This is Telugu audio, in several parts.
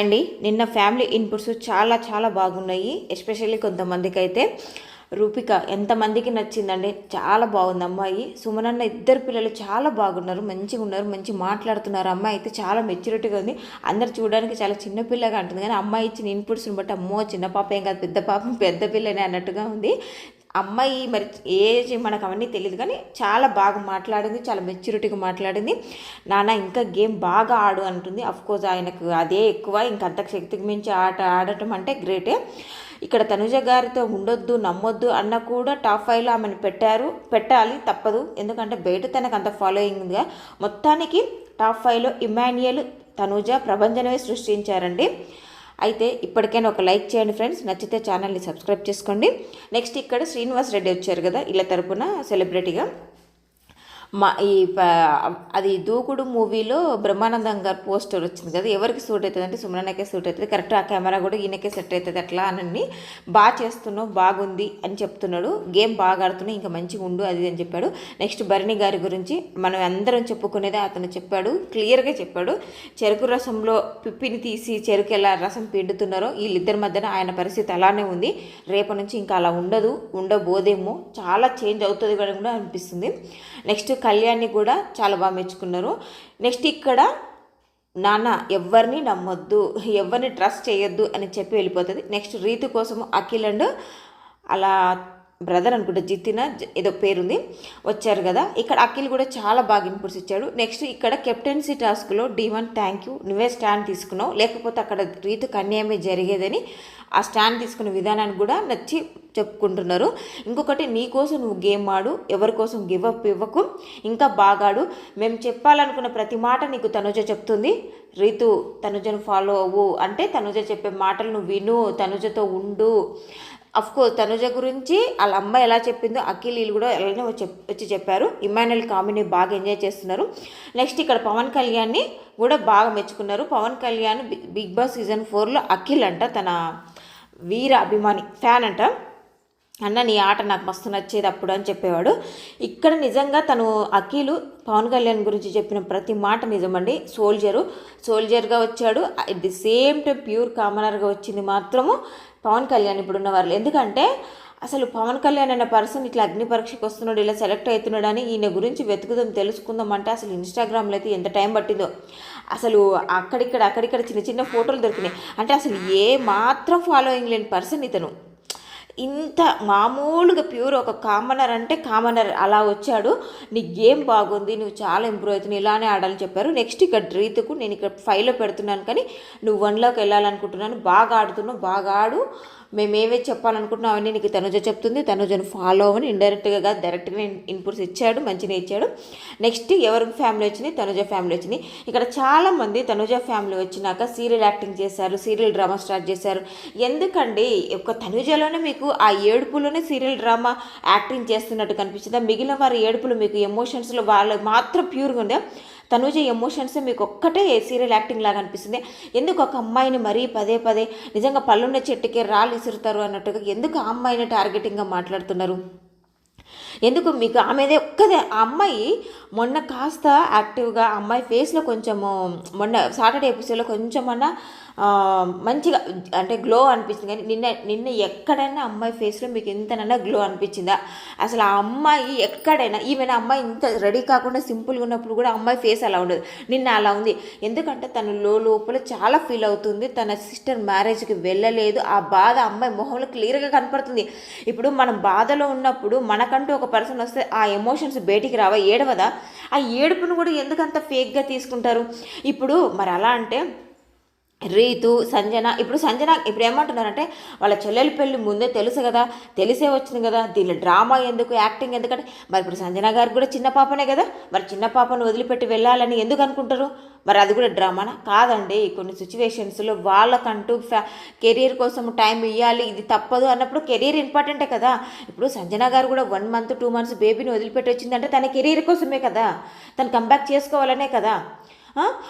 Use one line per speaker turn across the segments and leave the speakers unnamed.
అండి నిన్న ఫ్యామిలీ ఇన్పుట్స్ చాలా చాలా బాగున్నాయి. ఎస్పెషల్లీ కొంతమందికి అయితే రూపిక ఎంతమందికి నచ్చిందండి చాలా బాగుంది అమ్మాయి. సుమనన్న ఇద్దరు పిల్లలు చాలా బాగున్నారు మంచిగా ఉన్నారు మంచి మాట్లాడుతున్నారు. అమ్మాయి అయితే చాలా మెచ్యూరిటీగా ఉంది. అందరు చూడడానికి చాలా చిన్న పిల్లగా అంటుంది. కానీ అమ్మాయి ఇచ్చిన ఇన్పుట్స్ని బట్టి అమ్మో చిన్న పాప ఏం కాదు పెద్ద పాప పెద్ద పిల్లనే అన్నట్టుగా ఉంది. అమ్మాయి మరి ఏజ్ మనకు అవన్నీ తెలియదు కానీ చాలా బాగా మాట్లాడింది చాలా మెచ్యూరిటీగా మాట్లాడింది. నాన్న ఇంకా గేమ్ బాగా ఆడు అంటుంది. కోర్స్ ఆయనకు అదే ఎక్కువ ఇంకా అంత శక్తికి మించి ఆట ఆడటం అంటే గ్రేటే ఇక్కడ తనుజ గారితో ఉండొద్దు నమ్మొద్దు అన్న కూడా టాప్ ఫైవ్లో ఆమెను పెట్టారు. పెట్టాలి తప్పదు. ఎందుకంటే బయట తనకు అంత ఫాలోయింగ్ ఉందిగా. మొత్తానికి టాప్ ఫైవ్లో ఇమాన్యుయల్ తనుజ ప్రభంజనమే సృష్టించారండి. అయితే ఇప్పటికైనా ఒక లైక్ చేయండి ఫ్రెండ్స్. నచ్చితే ఛానల్ని సబ్స్క్రైబ్ చేసుకోండి. నెక్స్ట్ ఇక్కడ శ్రీనివాస్ రెడ్డి వచ్చారు కదా ఇలా తరపున సెలబ్రిటీగా. మా ఈ అది దూకుడు మూవీలో బ్రహ్మానందం గారు పోస్టర్ వచ్చింది కదా ఎవరికి సూట్ అవుతుంది అంటే సుమనకే సూట్ అవుతుంది. కరెక్ట్ ఆ కెమెరా కూడా ఈయనకే సెట్ అవుతుంది అట్లా అని బాగా చేస్తున్నావు బాగుంది అని చెప్తున్నాడు. గేమ్ బాగా ఆడుతున్నావు ఇంకా మంచిగా ఉండు అది అని చెప్పాడు. నెక్స్ట్ భరణి గారి గురించి మనం అందరం చెప్పుకునేదే అతను చెప్పాడు క్లియర్గా చెప్పాడు. చెరుకు రసంలో పిప్పిని తీసి చెరుకు ఎలా రసం పిండుతున్నారో వీళ్ళిద్దరి మధ్యన ఆయన పరిస్థితి అలానే ఉంది. రేపటి నుంచి ఇంకా అలా ఉండదు ఉండబోదేమో. చాలా చేంజ్ అవుతుంది కూడా అనిపిస్తుంది. నెక్స్ట్ కళ్యాణ్ని కూడా చాలా బాగా మెచ్చుకున్నారు. నెక్స్ట్ ఇక్కడ నాన్న ఎవరిని నమ్మొద్దు ఎవరిని ట్రస్ట్ చేయొద్దు అని చెప్పి వెళ్ళిపోతుంది. నెక్స్ట్ రీతు కోసం అఖిల్ అండ్ అలా బ్రదర్ అనుకుంటా జితిన ఏదో పేరుంది వచ్చారు కదా. ఇక్కడ అఖిల్ కూడా చాలా బాగా ఇన్పుట్స్ ఇచ్చాడు. నెక్స్ట్ ఇక్కడ కెప్టెన్సీ టాస్క్లో డివన్ థ్యాంక్ యూ నువ్వే స్టాండ్ తీసుకున్నావు. లేకపోతే అక్కడ రీతుకు అన్యాయమే జరిగేదని ఆ స్టాండ్ తీసుకున్న విధానాన్ని కూడా నచ్చి చెప్పుకుంటున్నారు. ఇంకొకటి నీ కోసం నువ్వు గేమ్ ఆడు ఎవరి కోసం గివప్ ఇవ్వకు ఇంకా బాగాడు. మేము చెప్పాలనుకున్న ప్రతి మాట నీకు తనుజ చెప్తుంది. రీతు తనుజను ఫాలో అవ్వు. అంటే తనుజ చెప్పే మాటలు నువ్వు విను తనుజతో ఉండు. అఫ్ కోర్స్ తనుజ గురించి వాళ్ళ అమ్మ ఎలా చెప్పిందో అఖిల్ వీళ్ళు కూడా ఎలానే వచ్చి చెప్పారు. ఇమానుయల్ కామెడీ బాగా ఎంజాయ్ చేస్తున్నారు. నెక్స్ట్ ఇక్కడ పవన్ కళ్యాణ్ని కూడా బాగా మెచ్చుకున్నారు. Pavan Kalyan big boss season ఫోర్లో అఖిల్ అంట తన వీర అభిమాని ఫ్యాన్ అంట. అన్న నీ ఆట నాకు మస్తు నచ్చేది అప్పుడు అని చెప్పేవాడు. ఇక్కడ నిజంగా తను అఖిలు పవన్ కళ్యాణ్ గురించి చెప్పిన ప్రతి మాట నిజమండి. సోల్జరు సోల్జర్గా వచ్చాడు. At the same time pure కామనర్గా వచ్చింది మాత్రము పవన్ కళ్యాణ్ ఇప్పుడున్న వాళ్ళు ఎందుకంటే అసలు పవన్ కళ్యాణ్ అనే పర్సన్ ఇట్లా అగ్ని పరీక్షకు వస్తున్నాడు ఇలా సెలెక్ట్ అవుతున్నాడు అని ఈయన గురించి వెతుకుదాం తెలుసుకుందాం అంటే అసలు ఇన్స్టాగ్రామ్లో అయితే ఎంత టైం పట్టిందో. అసలు అక్కడిక్కడ అక్కడిక్కడ చిన్న చిన్న ఫోటోలు దొరికినాయి. అంటే అసలు ఏ మాత్రం ఫాలోయింగ్ లేని పర్సన్ ఇతను. ఇంత మామూలుగా ప్యూర్ ఒక కామనర్ అంటే కామనర్ అలా వచ్చాడు. నీ గేమ్ బాగుంది? నువ్వు చాలా ఇంప్రూవ్ అవుతుంది ఇలానే ఆడాలని చెప్పారు. నెక్స్ట్ ఇక్కడ రీతుకు నేను ఇక్కడ ఫైవ్లో పెడుతున్నాను కానీ నువ్వు వన్లోకి వెళ్ళాలనుకుంటున్నాను. బాగా ఆడుతున్నావు. బాగా ఆడు. మేము ఏవే చెప్పాలనుకుంటున్నాం అవన్నీ నీకు తనుజ చెప్తుంది. తనుజను ఫాలో అవ్వని ఇండైరెక్ట్గా డైరెక్ట్గా ఇన్పుట్స్ ఇచ్చాడు మంచిగా ఇచ్చాడు. నెక్స్ట్ ఎవరి ఫ్యామిలీ వచ్చింది తనుజ ఫ్యామిలీ వచ్చింది ఇక్కడ చాలామంది తనుజ ఫ్యామిలీ వచ్చినాక సీరియల్ యాక్టింగ్ చేశారు సీరియల్ డ్రామా స్టార్ట్ చేశారు. ఎందుకండి? ఒక తనుజలోనే మీకు ఆ ఏడుపులోనే సీరియల్ డ్రామా యాక్టింగ్ చేస్తున్నట్టు కనిపించిందా మిగిలిన వారి ఏడుపులు మీకు ఎమోషన్స్లో వాళ్ళు మాత్రం ప్యూర్గా ఉందా? తనుజ ఎమోషన్స్ మీకు ఒక్కటే సీరియల్ యాక్టింగ్ లాగా అనిపిస్తుంది. ఎందుకు ఒక అమ్మాయిని మరీ పదే పదే నిజంగా పళ్ళున్న చెట్టుకే రాళ్ళు విసురుతారు అన్నట్టుగా ఎందుకు ఆ అమ్మాయిని టార్గెటింగ్గా మాట్లాడుతున్నారు? ఎందుకు మీకు ఆమెదే ఒక్కదే ఆ అమ్మాయి మొన్న కాస్త యాక్టివ్గా అమ్మాయి ఫేస్లో కొంచెము మొన్న సాటర్డే ఎపిసోడ్లో కొంచెమన్నా అన్నా మంచిగా అంటే గ్లో అనిపించింది కానీ నిన్న నిన్న ఎక్కడైనా అమ్మాయి ఫేస్లో మీకు ఎంతనన్నా గ్లో అనిపించిందా? అసలు ఆ అమ్మాయి ఎక్కడైనా ఈమెన అమ్మాయి ఇంత రెడీ కాకుండా సింపుల్గా ఉన్నప్పుడు కూడా అమ్మాయి ఫేస్ అలా ఉండదు. నిన్న అలా ఉంది. ఎందుకంటే తను లో లోపల చాలా ఫీల్ అవుతుంది. తన సిస్టర్ మ్యారేజ్కి వెళ్ళలేదు. ఆ బాధ అమ్మాయి మొహంలో క్లియర్గా కనపడుతుంది. ఇప్పుడు మనం బాధలో ఉన్నప్పుడు మనకంటూ ఒక పర్సన్ వస్తే ఆ ఎమోషన్స్ బయటికి రావా? ఏడవదా? ఆ ఏడుపును కూడా ఎందుకంత ఫేక్గా తీసుకుంటారు? ఇప్పుడు మరి అలా అంటే రీతు సంజన ఇప్పుడు సంజన ఇప్పుడు ఏమంటున్నారంటే వాళ్ళ చెల్లెలి పెళ్ళి ముందే తెలుసు కదా తెలిసే వచ్చింది కదా దీనిలో డ్రామా ఎందుకు యాక్టింగ్ ఎందుకంటే మరి ఇప్పుడు సంజన గారు కూడా చిన్న పాపనే కదా మరి చిన్న పాపను వదిలిపెట్టి వెళ్ళాలని ఎందుకు అనుకుంటారు? మరి అది కూడా డ్రామానా? కాదండి కొన్ని సిచ్యువేషన్స్లో వాళ్ళకంటూ ఫ్యా కెరీర్ కోసం టైం ఇవ్వాలి ఇది తప్పదు అన్నప్పుడు కెరీర్ ఇంపార్టెంటే కదా. ఇప్పుడు సంజన గారు కూడా వన్ మంత్ టూ మంత్స్ బేబీని వదిలిపెట్టి వచ్చిందంటే తన కెరీర్ కోసమే కదా తను కంబ్యాక్ చేసుకోవాలనే కదా.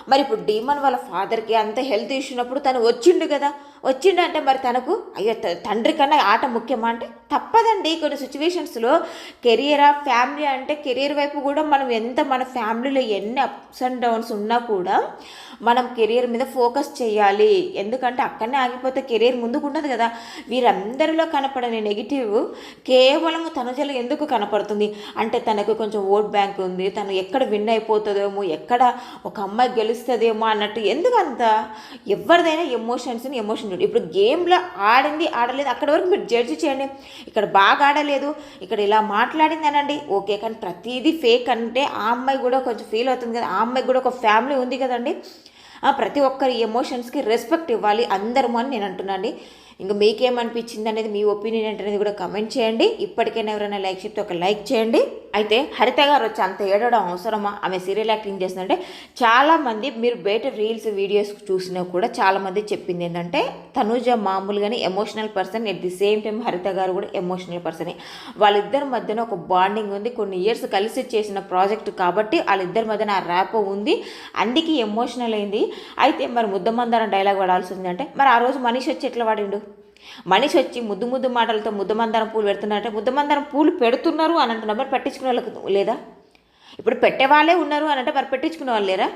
మరి ఇప్పుడు డీమన్ వాళ్ళ ఫాదర్కి అంత హెల్త్ ఇష్యూ ఉన్నప్పుడు తను వచ్చిండు కదా. వచ్చిండంటే మరి తనకు అయ్యో తండ్రి కన్నా ఆట ముఖ్యమా అంటే తప్పదండి కొన్ని సిచ్యువేషన్స్లో. కెరియరా ఫ్యామిలీ అంటే కెరియర్ వైపు కూడా మనం ఎంత మన ఫ్యామిలీలో ఎన్ని అప్స్ అండ్ డౌన్స్ ఉన్నా కూడా మనం కెరియర్ మీద ఫోకస్ చేయాలి. ఎందుకంటే అక్కడనే ఆగిపోతే కెరియర్ ముందుకు ఉండదు కదా. వీరందరిలో కనపడని నెగిటివ్ కేవలం తనుజలో ఎందుకు కనపడుతుంది? అంటే తనకు కొంచెం ఓట్ బ్యాంక్ ఉంది తను ఎక్కడ విన్ అయిపోతుందేమో ఎక్కడ ఒక అమ్మాయి గెలుస్తుందేమో అన్నట్టు ఎందుకంత ఎవరిదైనా ఎమోషన్స్ని ఎమోషన్ ఇప్పుడు గేమ్లో ఆడింది ఆడలేదు అక్కడ వరకు మీరు జడ్జి చేయండి. ఇక్కడ బాగా ఆడలేదు ఇక్కడ ఇలా మాట్లాడింది అనండి. ఓకే కానీ ప్రతిదీ ఫేక్ అంటే ఆ అమ్మాయి కూడా కొంచెం ఫీల్ అవుతుంది కదా. ఆ అమ్మాయికి కూడా ఒక ఫ్యామిలీ ఉంది కదండి. ప్రతి ఒక్కరి ఎమోషన్స్కి రెస్పెక్ట్ ఇవ్వాలి అందరము అని నేను అంటున్నాను ఇంకా మీకేమనిపించింది అనేది మీ ఒపీనియన్ అనేది కూడా కమెంట్ చేయండి. ఇప్పటికైనా ఎవరైనా లైక్ చెప్తే ఒక లైక్ చేయండి. అయితే హరిత గారు వచ్చి అంత ఏడవడం అవసరమా? ఆమె సీరియల్ యాక్టింగ్ చేస్తుందంటే చాలామంది మీరు బయట రీల్స్ వీడియోస్ చూసినా కూడా చాలామంది చెప్పింది ఏంటంటే తనుజ మామూలుగానే emotional person at the same time Haritha garu కూడా ఎమోషనల్ పర్సనే వాళ్ళిద్దరి మధ్యన ఒక బాండింగ్ ఉంది. కొన్ని ఇయర్స్ కలిసి చేసిన ప్రాజెక్ట్ కాబట్టి వాళ్ళిద్దరి మధ్యన ఆ ర్యాప్ ఉంది. అందుకే ఎమోషనల్ అయింది. అయితే మరి ముద్దమందారం డైలాగ్ వాడాల్సి ఉంది అంటే మరి ఆ రోజు మనిషి వచ్చి ఎట్లా వాడిండు? మనిషి వచ్చి ముద్దు ముద్దు మాటలతో ముద్దమందారం పూలు పెడుతున్నారంటే ముద్దమందారం పూలు పెడుతున్నారు అని అంటున్నారు మరి పెట్టించుకునే వాళ్ళకు లేదా? ఇప్పుడు పెట్టే వాళ్ళే ఉన్నారు అని అంటే మరి పెట్టించుకునే వాళ్ళు లేరా?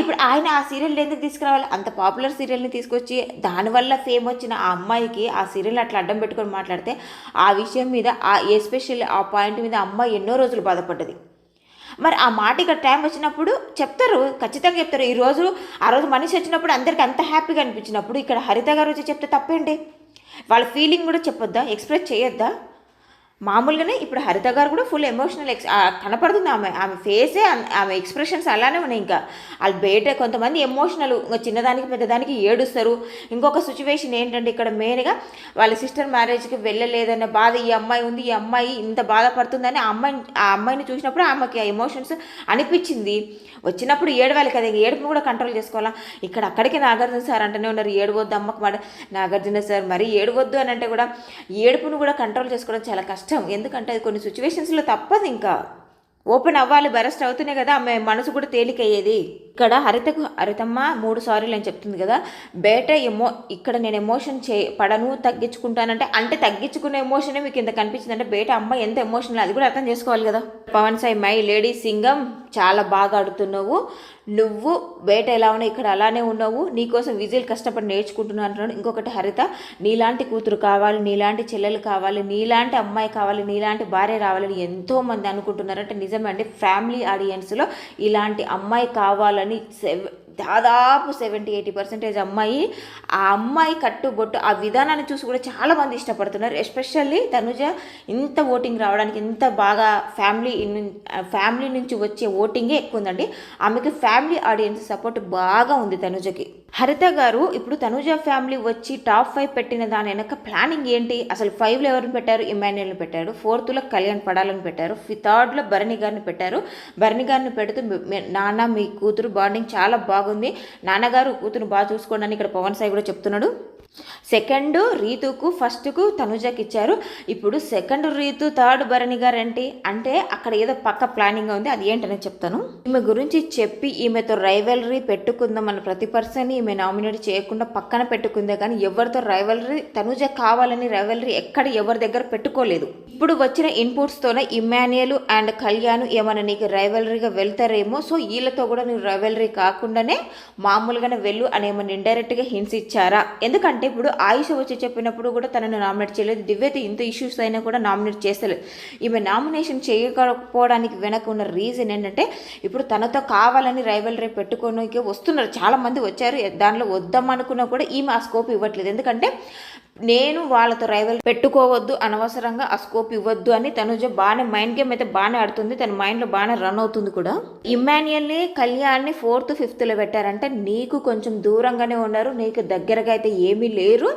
ఇప్పుడు ఆయన ఆ సీరియల్ ఎందుకు తీసుకురావాలి? అంత పాపులర్ సీరియల్ని తీసుకొచ్చి దానివల్ల ఫేమ్ వచ్చిన ఆ అమ్మాయికి ఆ సీరియల్ అట్లా అడ్డం పెట్టుకొని మాట్లాడితే ఆ విషయం మీద ఆ ఎస్పెషల్లీ ఆ పాయింట్ మీద అమ్మాయి ఎన్నో రోజులు బాధపడ్డది. మరి ఆ మాట ఇక్కడ టైం వచ్చినప్పుడు చెప్తారు ఖచ్చితంగా చెప్తారు. ఈరోజు ఆ రోజు మనిషి వచ్చినప్పుడు అందరికీ అంత హ్యాపీగా అనిపించినప్పుడు ఇక్కడ హరిత గారు వచ్చి చెప్తే తప్పేంటి? వాళ్ళ ఫీలింగ్ కూడా చెప్పొద్దా? ఎక్స్ప్రెస్ చేయొద్దా? మామూలుగానే ఇప్పుడు హరిత గారు కూడా ఫుల్ ఎమోషనల్ ఎక్స్ కనపడుతుంది ఆమె ఆమె ఫేసే ఆమె ఎక్స్ప్రెషన్స్ అలానే ఉన్నాయి ఇంకా. వాళ్ళు బయట కొంతమంది ఎమోషనల్ ఇంకా చిన్నదానికి పెద్దదానికి ఏడుస్తారు. ఇంకొక సిచ్యువేషన్ ఏంటంటే ఇక్కడ మెయిన్గా వాళ్ళ సిస్టర్ మ్యారేజ్కి వెళ్ళలేదన్న బాధ ఈ అమ్మాయి ఉంది ఈ అమ్మాయి ఇంత బాధపడుతుందని ఆ అమ్మాయిని ఆ అమ్మాయిని చూసినప్పుడు ఆమెకి ఆ ఎమోషన్స్ అనిపించింది. వచ్చినప్పుడు ఏడవాలి కదా ఏడుపును కూడా కంట్రోల్ చేసుకోవాలా? ఇక్కడ అక్కడికి నాగార్జున సార్ అంటూనే ఉన్నారు ఏడవద్దు అమ్మకు మాట. నాగార్జున సార్ మరి ఏడవద్దు అని అంటే కూడా ఏడుపును కూడా కంట్రోల్ చేసుకోవడం చాలా కష్టం. ఎందుకంటే అది కొన్ని సిచ్యువేషన్స్లో తప్పదు ఇంకా. ఓపెన్ అవ్వాలి బరెస్ట్ అవుతూనే కదా ఆమె మనసు కూడా తేలికయ్యేది. ఇక్కడ హరితకు హరితమ్మ మూడు సార్లు అని చెప్తుంది కదా. బయట ఎమో ఇక్కడ నేను ఎమోషన్ చే పడను తగ్గించుకుంటానంటే అంటే తగ్గించుకునే ఎమోషనే మీకు ఇంత కనిపించింది అంటే బయట అమ్మాయి ఎంత ఎమోషనల్ అది కూడా అర్థం చేసుకోవాలి కదా. పవన్ సాయి మై లేడీ సింగం చాలా బాగా ఆడుతున్నావు. నువ్వు బయట ఎలా ఉన్నావు ఇక్కడ అలానే ఉన్నావు. నీకోసం విజిల్ కష్టపడి నేర్చుకుంటున్నాను అంటున్నాడు. ఇంకొకటి హరిత నీలాంటి కూతురు కావాలి నీలాంటి చెల్లెలు కావాలి నీలాంటి అమ్మాయి కావాలి నీలాంటి భార్య రావాలని ఎంతో మంది అనుకుంటున్నారు అంటే నిజమే అండి. ఫ్యామిలీ ఆడియన్స్లో ఇలాంటి అమ్మాయి కావాలని సెవ్ దాదాపు సెవెంటీ ఎయిటీ పర్సెంటేజ్ అమ్మాయి. ఆ అమ్మాయి కట్టుబొట్టు ఆ విధానాన్ని చూసి కూడా చాలామంది ఇష్టపడుతున్నారు. ఎస్పెషల్లీ తనుజ ఇంత ఓటింగ్ రావడానికి ఇంత బాగా ఫ్యామిలీ ఫ్యామిలీ నుంచి వచ్చే ఓటింగే ఎక్కువ ఉందండి ఆమెకి ఫ్యామిలీ ఆడియన్స్ సపోర్ట్ బాగా ఉంది తనుజకి. హరిత గారు ఇప్పుడు తనుజ ఫ్యామిలీ వచ్చి టాప్ ఫైవ్ పెట్టిన దాని వెనక ప్లానింగ్ ఏంటి? అసలు ఫైవ్లో ఎవరిని పెట్టారు? ఇమాన్యుల్ని పెట్టారు. ఫోర్త్లో కళ్యాణ్ పడాలని పెట్టారు. ఫి థర్డ్లో భరణి గారిని పెట్టారు. భరణి గారిని పెడుతూ నాన్న మీ కూతురు బాండింగ్ చాలా బాగుంది. నాన్నగారు కూతురు బాగా చూసుకోండి అని ఇక్కడ పవన్ సాయి కూడా చెప్తున్నాడు. సెకండ్ రీతుకు ఫస్ట్కు తనుజకి ఇచ్చారు ఇప్పుడు సెకండ్ రీతు థర్డ్ భరణి గారు ఏంటి అంటే అక్కడ ఏదో పక్క ప్లానింగ్ ఉంది అది ఏంటనే చెప్తాను. ఈమె గురించి చెప్పి ఈమెతో రైవలరీ పెట్టుకుందాం మన ప్రతి పర్సన్ ఈమె నామినేట్ చేయకుండా పక్కన పెట్టుకుందే కానీ ఎవరితో రైవలరీ తనుజ కావాలని రైవలరీ ఎక్కడ ఎవరి దగ్గర పెట్టుకోలేదు. ఇప్పుడు వచ్చిన ఇన్పుట్స్తోనే ఇమాన్యుయల్ అండ్ కళ్యాణ్ ఏమైనా నీకు రైవలరీగా వెళ్తారేమో సో వీళ్ళతో కూడా నువ్వు రైవలరీ కాకుండానే మామూలుగానే వెళ్ళు అని ఏమైనా ఇండైరెక్ట్గా హింట్స్ ఇచ్చారా? ఎందుకంటే ఇప్పుడు ఆయుష వచ్చి చెప్పినప్పుడు కూడా తనను నామినేట్ చేయలేదు. దివ్యత ఇంత ఇష్యూస్ అయినా కూడా నామినేట్ చేస్తలేదు. ఈమె నామినేషన్ చేయకపోవడానికి వెనక ఉన్న రీజన్ ఏంటంటే ఇప్పుడు తనతో కావాలని రైవలరీ పెట్టుకోనికి వస్తున్నారు. చాలామంది వచ్చారు. దానిలో వద్దామనుకున్నా కూడా ఈమె ఆ స్కోప్ ఇవ్వట్లేదు. ఎందుకంటే నేను వాళ్ళతో రైవల్ పెట్టుకోవద్దు అనవసరంగా ఆ స్కోప్ ఇవ్వద్దు అని తనుజ బాగానే మైండ్ గేమ్ అయితే బాగానే ఆడుతుంది తన మైండ్లో బాగానే రన్ అవుతుంది కూడా. ఇమాన్యుయల్ని కళ్యాణ్ని ఫోర్త్ ఫిఫ్త్లో పెట్టారంటే. నీకు కొంచెం దూరంగానే ఉన్నారు నీకు దగ్గరగా అయితే ఏమీ లేరు.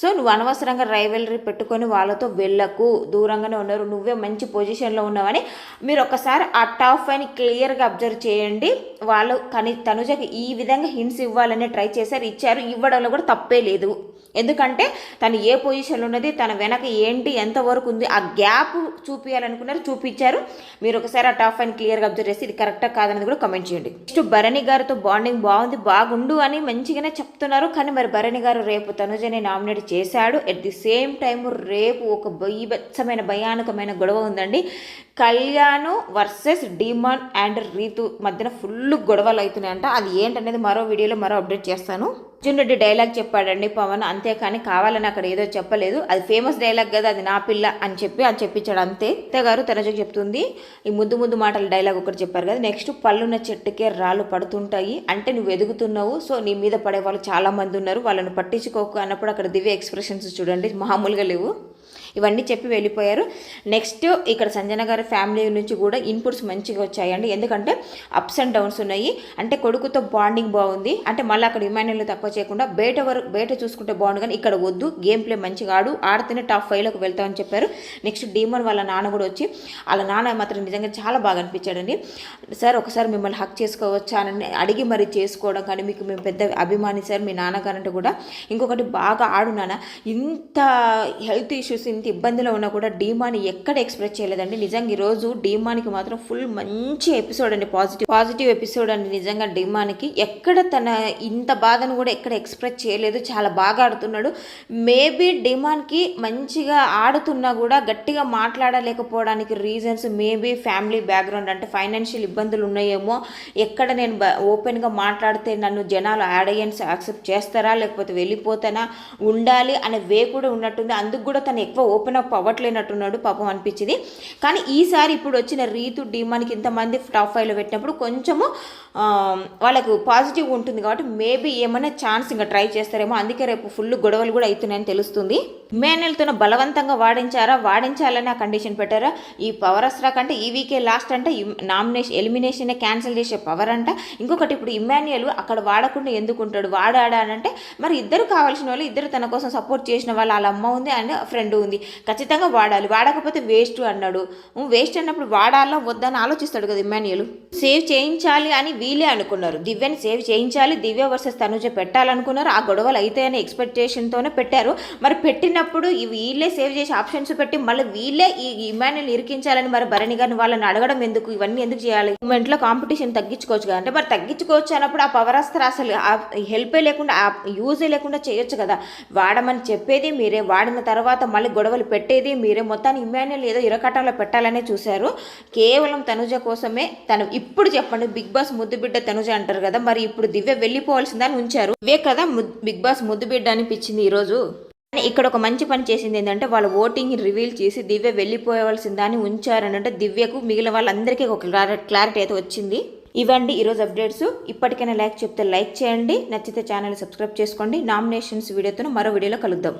సో నువ్వు అనవసరంగా రైవలరీ పెట్టుకొని వాళ్ళతో వెళ్ళకు దూరంగానే ఉన్నారు నువ్వే మంచి పొజిషన్లో ఉన్నావని మీరు ఒకసారి ఆ టాప్ అని క్లియర్గా అబ్జర్వ్ చేయండి. వాళ్ళు కానీ తనుజకి ఈ విధంగా హింట్స్ ఇవ్వాలని ట్రై చేశారు ఇచ్చారు ఇవ్వడంలో కూడా తప్పే లేదు. ఎందుకంటే తను ఏ పొజిషన్లో ఉన్నది తన వెనక ఏంటి ఎంతవరకు ఉంది ఆ గ్యాప్ చూపించాలనుకున్నారు చూపించారు. మీరు ఒకసారి ఆ టాప్ అండ్ క్లియర్గా అబ్జర్వ్ చేసి ఇది కరెక్టా కాదనేది కూడా కమెంట్ చేయండి. నెక్స్ట్ భరణి గారితో బాండింగ్ బాగుంది బాగుండు అని మంచిగానే చెప్తున్నారు. కానీ మరి భరణి గారు రేపు తనుజని నామినేట్ చేశాడు. ఎట్ ది సేమ్ టైం రేపు ఒక బీభత్సమైన భయానకమైన గొడవ ఉందండి. Kalyan versus Demon and Rithu మధ్యన ఫుల్ గొడవలు అవుతున్నాయంట. అది ఏంటనేది మరో వీడియోలో మరో అప్డేట్ చేస్తాను. అర్జున్ రెడ్డి డైలాగ్ చెప్పాడండి పవన్ అంతేకాని కావాలని అక్కడ ఏదో చెప్పలేదు. అది ఫేమస్ డైలాగ్ కదా అది నా పిల్ల అని చెప్పి అది చెప్పించాడు అంతే. అత్తే గారు తనజకు చెప్తుంది. ఈ ముద్దు ముద్దు మాటల డైలాగ్ ఒకటి చెప్పారు కదా నెక్స్ట్ పళ్ళున్న చెట్టుకే రాళ్ళు పడుతుంటాయి. అంటే నువ్వు ఎదుగుతున్నావు సో నీ మీద పడే వాళ్ళు చాలా మంది ఉన్నారు. వాళ్ళని పట్టించుకోకు అన్నప్పుడు అక్కడ దివ్య ఎక్స్ప్రెషన్స్ చూడండి మామూలుగా లేవు. ఇవన్నీ చెప్పి వెళ్ళిపోయారు. నెక్స్ట్ ఇక్కడ సంజన గారి ఫ్యామిలీ నుంచి కూడా ఇన్పుట్స్ మంచిగా వచ్చాయండి. ఎందుకంటే అప్స్ అండ్ డౌన్స్ ఉన్నాయి. అంటే కొడుకుతో బాండింగ్ బాగుంది. అంటే మళ్ళీ అక్కడ ఇమాన్యుల్ తక్కువ చేయకుండా బయట వరకు బయట చూసుకుంటే బాగుండు కానీ ఇక్కడ వద్దు. గేమ్ ప్లే మంచిగా ఆడు. ఆడితేనే టాప్ ఫైవ్లోకి వెళ్తామని చెప్పారు. నెక్స్ట్ డీమన్ వాళ్ళ నాన్న కూడా వచ్చి వాళ్ళ నాన్న మాత్రం నిజంగా చాలా బాగా అనిపించాడండి. సార్ ఒకసారి మిమ్మల్ని హక్ చేసుకోవచ్చా? అని అడిగి మరి చేసుకోవడం కానీ మీకు మేము పెద్ద అభిమాని సార్ మీ నాన్నగారంటే కూడా ఇంకొకటి బాగా ఆడు నాన్న. ఇంత హెల్త్ ఇష్యూస్ ఇంత ఇబ్బందిలో ఉన్నా కూడా డీమాని ఎక్కడ ఎక్స్ప్రెస్ చేయలేదండి. నిజంగా ఈరోజు డీమానికి మాత్రం ఫుల్ మంచి ఎపిసోడ్ అండి. పాజిటివ్ పాజిటివ్ ఎపిసోడ్ అండి. నిజంగా డీమానికి ఎక్కడ తన ఇంత బాధను కూడా ఎక్కడ ఎక్స్ప్రెస్ చేయలేదు. చాలా బాగా ఆడుతున్నాడు. మేబీ డిమాన్కి మంచిగా ఆడుతున్నా కూడా గట్టిగా మాట్లాడలేకపోవడానికి రీజన్స్ మేబీ ఫ్యామిలీ బ్యాక్గ్రౌండ్ అంటే ఫైనాన్షియల్ ఇబ్బందులు ఉన్నాయేమో. ఎక్కడ నేను ఓపెన్గా మాట్లాడితే నన్ను జనాలు ఆడియన్స్ యాక్సెప్ట్ చేస్తారా? లేకపోతే వెళ్ళిపోతానా? ఉండాలి అనే వే కూడా ఉన్నట్టుంది. అందుకు కూడా తను ఎక్కువ ఓపెన్ అప్ అవ్వట్లేనట్టున్నాడు పాపం అనిపించింది. కానీ ఈసారి ఇప్పుడు వచ్చిన రీతు డిమాన్కి ఇంతమంది టాప్ ఫైవ్లో పెట్టినప్పుడు కొంచెము వాళ్ళకు పాజిటివ్ ఉంటుంది కాబట్టి మేబీ ఏమైనా ఛాన్స్ ఇంకా ట్రై చేస్తారేమో. అందుకే రేపు ఫుల్ గొడవలు కూడా అవుతున్నాయని తెలుస్తుంది. మేనల్తో బలవంతంగా వాడించారా? వాడించాలని ఆ కండిషన్ పెట్టారా? ఈ పవర్ అస్రా కంటే ఈ వీకే లాస్ట్ అంటే నామినేషన్ ఎలిమినేషన్ క్యాన్సిల్ చేసే పవర్ అంట. ఇంకొకటి ఇప్పుడు ఇమాన్యుయల్ అక్కడ వాడకుండా ఎందుకు ఉంటాడు? వాడాడా అంటే మరి ఇద్దరు కావాల్సిన వాళ్ళు ఇద్దరు తన కోసం సపోర్ట్ చేసిన వాళ్ళు వాళ్ళ అమ్మ ఉంది అండ్ ఫ్రెండ్ ఉంది. ఖచ్చితంగా వాడాలి. వాడకపోతే వేస్ట్ అన్నాడు. వేస్ట్ అన్నప్పుడు వాడాలా? వద్దని ఆలోచిస్తాడు కదా ఇమాన్యుయల్ సేవ్ చేయించాలి అని వీలే అనుకున్నారు. దివ్యని సేవ్ చేయించాలి. దివ్య వర్సెస్ తనుజ పెట్టాలనుకున్నారు. ఆ గొడవలు అయితే అనే ఎక్స్పెక్టేషన్తోనే పెట్టారు. మరి పెట్టిన పెట్టినప్పుడు వీళ్ళే సేవ్ చేసే ఆప్షన్స్ పెట్టి మళ్ళీ వీళ్ళే ఈ ఇమాన్యుల్ ఇరికించాలని మరి భరణి గారిని వాళ్ళని అడగడం ఎందుకు? ఇవన్నీ ఎందుకు చేయాలి? మూమెంట్లో కాంపిటీషన్ తగ్గించుకోవచ్చు కదా అంటే మరి తగ్గించుకోవచ్చు అన్నప్పుడు ఆ పవర్ అస్త్ర అసలు హెల్పే లేకుండా ఆ యూజే లేకుండా చేయొచ్చు కదా. వాడమని చెప్పేది మీరే. వాడిన తర్వాత మళ్ళీ గొడవలు పెట్టేది మీరే. మొత్తాన్ని ఇమాన్యుల్ ఏదో ఇరకటాలో పెట్టాలనే చూశారు. కేవలం తనుజ కోసమే తను ఇప్పుడు చెప్పండి బిగ్ బాస్ ముద్దు బిడ్డ తనుజ అంటారు కదా. మరి ఇప్పుడు దివ్య వెళ్ళిపోవాల్సిందని ఉంచారు. ఇవే కదా బిగ్ బాస్ ముద్దు బిడ్డ అనిపించింది ఈరోజు? ఇక్కడ ఒక మంచి పని చేసింది ఏంటంటే వాళ్ళ ఓటింగ్ రివీల్ చేసి దివ్య వెళ్ళిపోవాల్సిందని ఉంచారనంటే దివ్యకు మిగిలిన వాళ్ళందరికీ ఒక క్లారిటీ అయితే వచ్చింది. ఇవ్వండి ఈరోజు అప్డేట్స్. ఇప్పటికైనా లైక్ చెప్తే లైక్ చేయండి. నచ్చితే ఛానల్ సబ్స్క్రైబ్ చేసుకోండి. నామినేషన్స్ వీడియోతో మరో వీడియోలో కలుద్దాం.